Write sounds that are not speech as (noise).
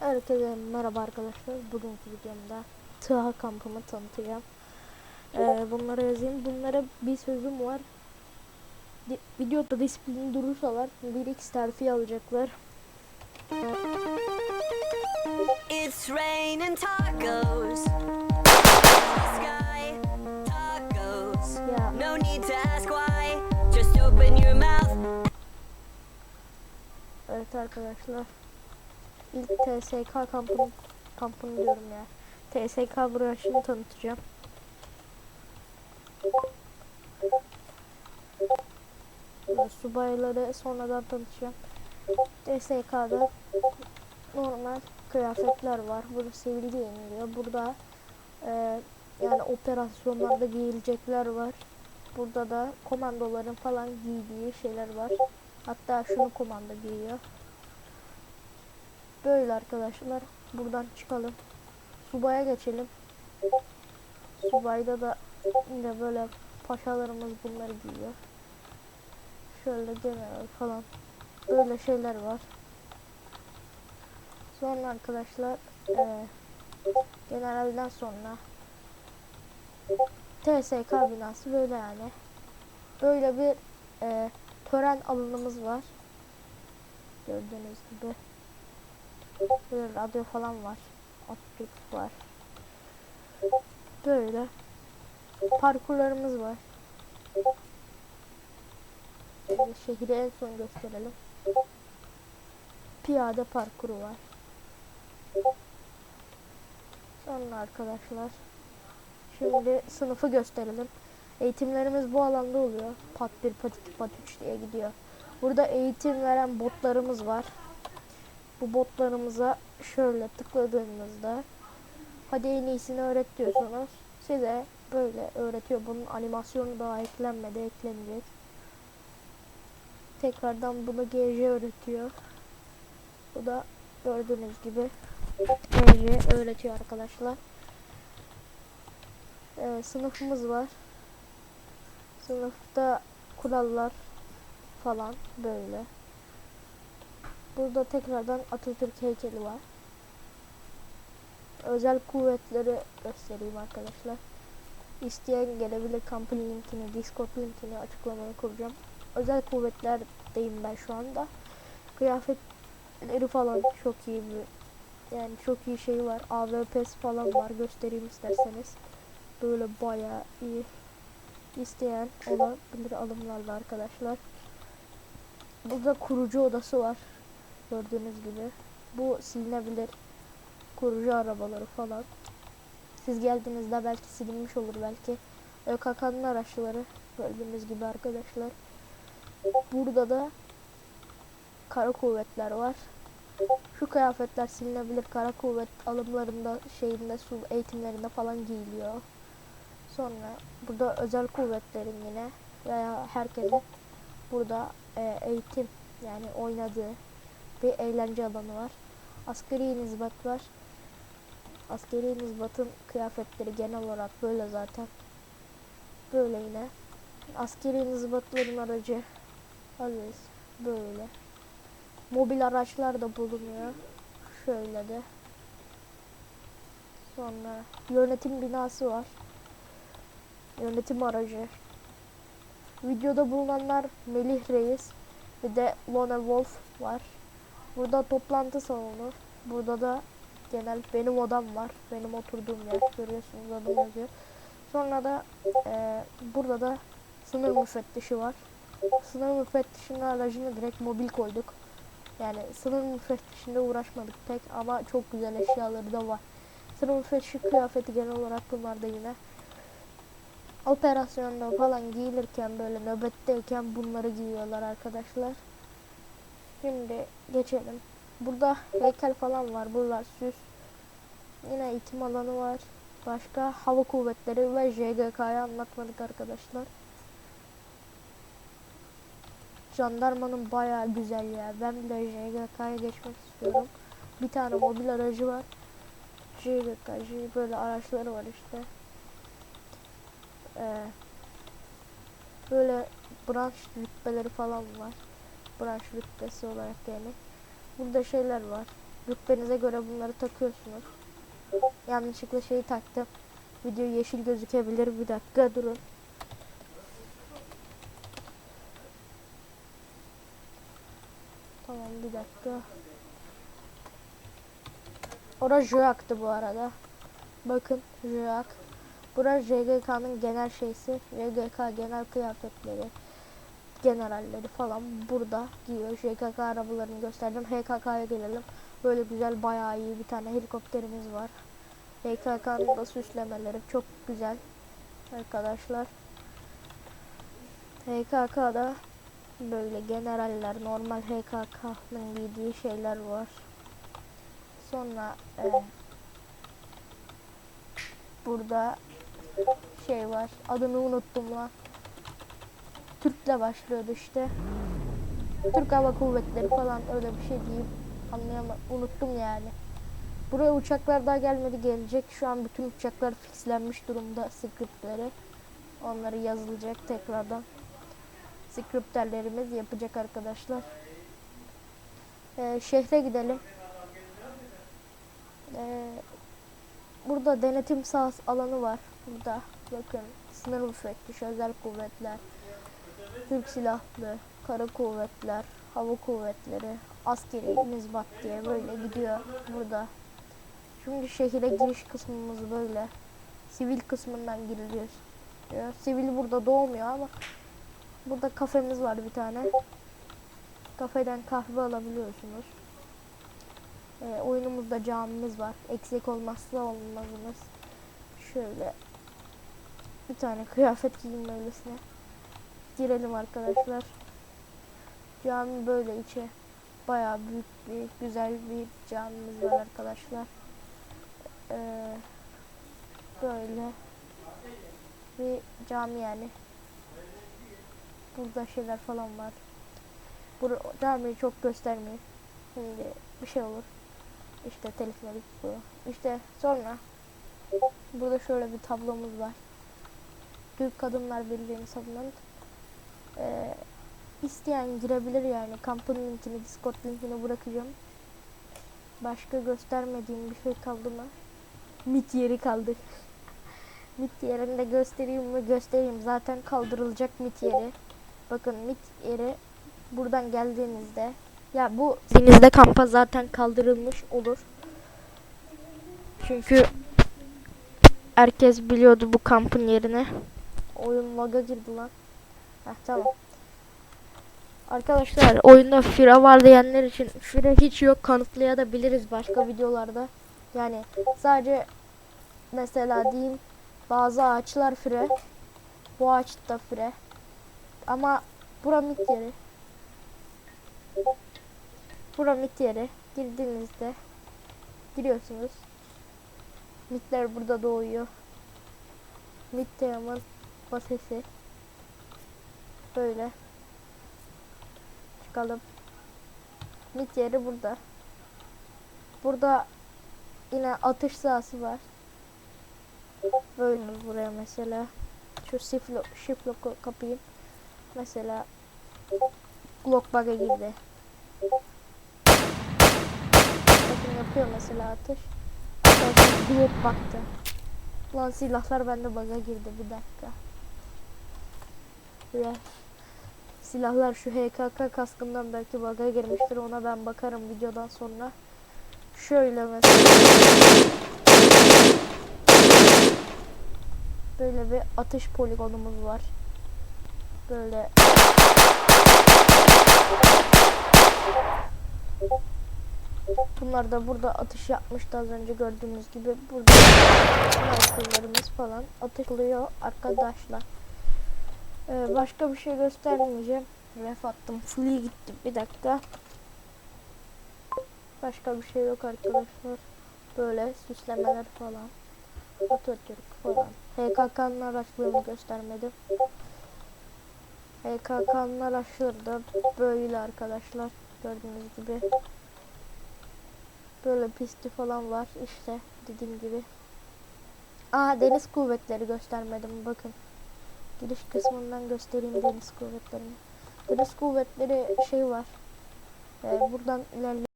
Herkese merhaba arkadaşlar. Bugünkü videomda TİHA kampımı tanıtacağım. Ee, bunları yazayım. Bunlara bir sözüm var. Di- videoda disiplin durursalar 1x terfi alacaklar. It's raining tacos. Sky tacos. Ya No need to ask why. Just open your mouth. evet arkadaşlar. İlk TSK kampını kampını diyorum ya. TSK branşını tanıtacağım. Subayları sonradan tanıtacağım. TSK'da normal kıyafetler var. Burada sivil giyiniliyor. Burada e, yani operasyonlarda giyilecekler var. Burada da komandoların falan giydiği şeyler var. Hatta şunu komando giyiyor. Böyle arkadaşlar. Buradan çıkalım. Subaya geçelim. Subayda da yine böyle paşalarımız bunları giyiyor. Şöyle general falan. Böyle şeyler var. Sonra arkadaşlar eee generalden sonra TSK binası böyle yani. Böyle bir eee, tören alanımız var. Gördüğünüz gibi. Böyle radyo falan var. Atatürk var. Böyle. Parkurlarımız var. Şöyle şehri en son gösterelim. Piyade parkuru var. Sonra arkadaşlar. Şimdi sınıfı gösterelim. Eğitimlerimiz bu alanda oluyor. Pat 1, pat 2, pat 3 diye gidiyor. Burada eğitim veren botlarımız var. Bu botlarımıza şöyle tıkladığınızda hadi en iyisini öğret diyorsunuz. Size böyle öğretiyor. Bunun animasyonu daha eklenmedi, eklenecek. Tekrardan bunu GJ öğretiyor. Bu da gördüğünüz gibi GJ öğretiyor arkadaşlar. Ee, sınıfımız var. Sınıfta kurallar falan böyle. Burada tekrardan Atatürk heykeli var. Özel kuvvetleri göstereyim arkadaşlar. İsteyen gelebilir kampın linkini, Discord linkini açıklamaya kuracağım. Özel kuvvetlerdeyim ben şu anda. Kıyafetleri falan çok iyi bir yani çok iyi şey var. AWP'si falan var. Göstereyim isterseniz. Böyle bayağı iyi. İsteyen olabilir alımlarla arkadaşlar. Burada kurucu odası var. Gördüğünüz gibi. Bu silinebilir. Kurucu arabaları falan. Siz geldiğinizde belki silinmiş olur belki. ÖKK'nın araçları. Gördüğünüz gibi arkadaşlar. Burada da kara kuvvetler var. Şu kıyafetler silinebilir. Kara kuvvet alımlarında şeyinde su eğitimlerinde falan giyiliyor. Sonra burada özel kuvvetlerin yine veya herkesin burada e, eğitim yani oynadığı bir eğlence alanı var. Askeri nizbat var. Askeri nizbatın kıyafetleri genel olarak böyle zaten. Böyle yine. Askeri nizbatların aracı Aziz böyle. Mobil araçlar da bulunuyor. Şöyle de. Sonra yönetim binası var. Yönetim aracı. Videoda bulunanlar Melih Reis bir de Lone Wolf var. Burada toplantı salonu. Burada da genel benim odam var. Benim oturduğum yer. Görüyorsunuz adım yazıyor. Sonra da e, burada da sınır müfettişi var. Sınır müfettişinin aracını direkt mobil koyduk. Yani sınır müfettişinde uğraşmadık pek ama çok güzel eşyaları da var. Sınır müfettişi kıyafeti genel olarak bunlarda yine. Operasyonda falan giyilirken böyle nöbetteyken bunları giyiyorlar arkadaşlar. Şimdi geçelim. Burada heykel falan var. Buralar süs. Yine eğitim alanı var. Başka hava kuvvetleri ve JGK'yı anlatmadık arkadaşlar. Jandarmanın bayağı güzel ya. Ben bile JGK'ya geçmek istiyorum. Bir tane mobil aracı var. JGK, J- böyle araçları var işte. Ee, böyle branş rütbeleri falan var. Branş rütbesi olarak yani. Burada şeyler var. Rütbenize göre bunları takıyorsunuz. Yanlışlıkla şeyi taktım. Video yeşil gözükebilir. Bir dakika durun. Tamam bir dakika. Ora Joak'tı bu arada. Bakın Joak. Burası JGK'nın genel şeysi. JGK genel kıyafetleri. Generalleri falan burada giyiyor. JKK arabalarını gösterdim. HKK'ya gelelim. Böyle güzel bayağı iyi bir tane helikopterimiz var. HKK'nın da süslemeleri çok güzel. Arkadaşlar. HKK'da böyle generaller normal HKK'nın giydiği şeyler var. Sonra e, burada şey var. Adını unuttum lan. Türk'le başlıyordu işte. Türk Hava Kuvvetleri falan öyle bir şey diyeyim. Anlayamadım. Unuttum yani. Buraya uçaklar daha gelmedi gelecek. Şu an bütün uçaklar fixlenmiş durumda scriptleri. Onları yazılacak tekrardan. Scripterlerimiz yapacak arkadaşlar. Ee, şehre gidelim. Ee, burada denetim sahası alanı var. Burada bakın sınır müfettiş, özel kuvvetler, Türk silahlı, kara kuvvetler, hava kuvvetleri, askeri mizbat diye böyle gidiyor burada. Şimdi şehire giriş kısmımız böyle. Sivil kısmından giriliyor. Ya, Sivil burada doğmuyor ama burada kafemiz var bir tane. Kafeden kahve alabiliyorsunuz. Ee, oyunumuzda camimiz var. Eksik olmazsa olmazımız. Şöyle bir tane kıyafet giyeyim öylesine. Girelim arkadaşlar. Cami böyle içi. Bayağı büyük bir güzel bir camimiz var arkadaşlar. Ee, böyle bir cami yani. Burada şeyler falan var. Bu camiyi çok göstermeyeyim. Şimdi bir şey olur. İşte telif melif bu. İşte sonra burada şöyle bir tablomuz var. Türk Kadınlar Birliği'ni savunan ee, isteyen girebilir yani. Kampın linkini, Discord linkini bırakacağım. Başka göstermediğim bir şey kaldı mı? Mit yeri kaldı. (laughs) mit yerini de göstereyim mi? Göstereyim. Zaten kaldırılacak mit yeri. Bakın mit yeri buradan geldiğinizde ya bu denizde kampa zaten kaldırılmış olur. Çünkü herkes biliyordu bu kampın yerini. Oyun lag'a girdi lan. Heh, tamam. Arkadaşlar oyunda fira var diyenler için fira hiç yok kanıtlayabiliriz başka videolarda. Yani sadece mesela diyeyim bazı ağaçlar fire. Bu ağaç da fire. Ama bura mit yeri. Bura mit yeri. Girdiğinizde giriyorsunuz. Mitler burada doğuyor. Mit teyaman basesi. Böyle. Çıkalım. Mit yeri burada. Burada yine atış sahası var. Böyle buraya mesela. Şu şiflo, şiflo kapayım. Mesela Glock bug'a girdi. Bakın yapıyor mesela atış. Arkadaşlar Glock baktı. Lan silahlar bende bug'a girdi bir dakika. Ya. Silahlar şu HKK kaskından belki bug'a girmiştir. Ona ben bakarım videodan sonra. Şöyle mesela. Böyle bir atış poligonumuz var. Böyle. Bunlar da burada atış yapmıştı az önce gördüğünüz gibi. Burada falan atışlıyor arkadaşlar. Ee, başka bir şey göstermeyeceğim. Ref attım. Fully gitti. Bir dakika. Başka bir şey yok arkadaşlar. Böyle süslemeler falan. Atatürk falan. HKK'nın araçlarını göstermedim. HKK'nın araçları da böyle arkadaşlar. Gördüğünüz gibi. Böyle pisti falan var işte dediğim gibi. Aa deniz kuvvetleri göstermedim bakın. Giriş kısmından göstereyim deniz kuvvetlerini. Deniz kuvvetleri şey var. Ee, buradan ilerle